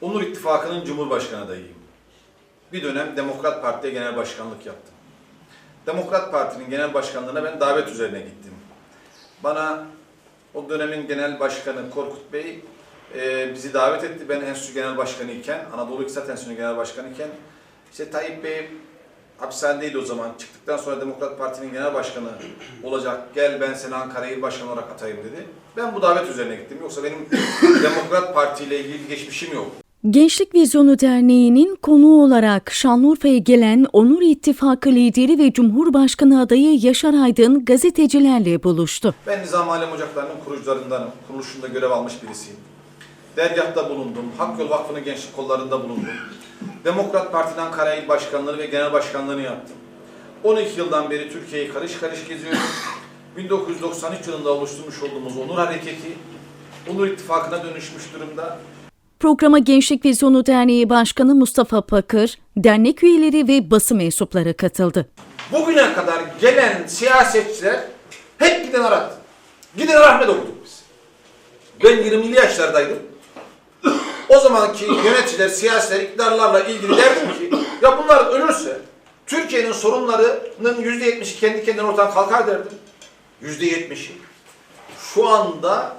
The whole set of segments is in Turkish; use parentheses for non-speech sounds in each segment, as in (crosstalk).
Onur İttifakı'nın Cumhurbaşkanı adayıyım. Bir dönem Demokrat Parti'ye genel başkanlık yaptım. Demokrat Parti'nin genel başkanlığına ben davet üzerine gittim. Bana o dönemin genel başkanı Korkut Bey e, bizi davet etti. Ben enstitü genel başkanı iken, Anadolu İktisat Enstitüsü genel başkanı iken, işte Tayyip Bey hapishanedeydi o zaman. Çıktıktan sonra Demokrat Parti'nin genel başkanı olacak. Gel ben seni Ankara İl Başkanı olarak atayım dedi. Ben bu davet üzerine gittim. Yoksa benim (coughs) Demokrat Parti ile ilgili geçmişim yok. Gençlik Vizyonu Derneği'nin konuğu olarak Şanlıurfa'ya gelen Onur İttifakı lideri ve Cumhurbaşkanı adayı Yaşar Aydın gazetecilerle buluştu. Ben Nizam Alem Ocakları'nın kurucularındanım. Kuruluşunda görev almış birisiyim. Dergahta bulundum. Hak Yol Vakfı'nın gençlik kollarında bulundum. Demokrat Parti'nin Ankara İl Başkanlığı ve Genel Başkanlığını yaptım. 12 yıldan beri Türkiye'yi karış karış geziyorum. 1993 yılında oluşturmuş olduğumuz Onur Hareketi, Onur İttifakı'na dönüşmüş durumda. Programa Gençlik Vizyonu Derneği Başkanı Mustafa Pakır, dernek üyeleri ve basın mensupları katıldı. Bugüne kadar gelen siyasetçiler hep giden arattı. Giden rahmet okuduk biz. Ben 20'li yaşlardaydım. O zamanki yöneticiler, siyasiler, iktidarlarla ilgili derdim ki ya bunlar ölürse Türkiye'nin sorunlarının yüzde yetmişi kendi kendine ortadan kalkar derdim. Yüzde yetmişi. Şu anda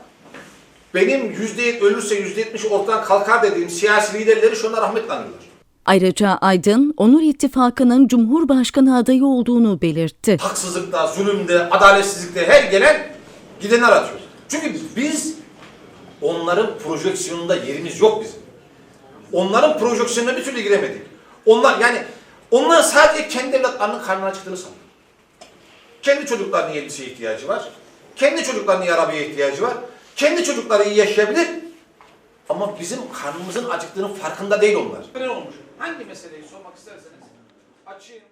benim yüzde ölürse yüzde yetmişi ortadan kalkar dediğim siyasi liderleri şu anda rahmetle anıyorlar. Ayrıca Aydın, Onur İttifakı'nın Cumhurbaşkanı adayı olduğunu belirtti. haksızlıkta, zulümde, adaletsizlikte her gelen gideni aratıyor. Çünkü biz onların projeksiyonunda yerimiz yok bizim. Onların projeksiyonuna bir türlü giremedik. Onlar yani onlar sadece kendi evlatlarının karnına çıktığını sanıyor. Kendi çocuklarının elbiseye ihtiyacı var. Kendi çocuklarının arabaya ihtiyacı var. Kendi çocukları iyi yaşayabilir. Ama bizim karnımızın acıktığının farkında değil onlar. Ne olmuş? Hangi meseleyi sormak isterseniz açayım.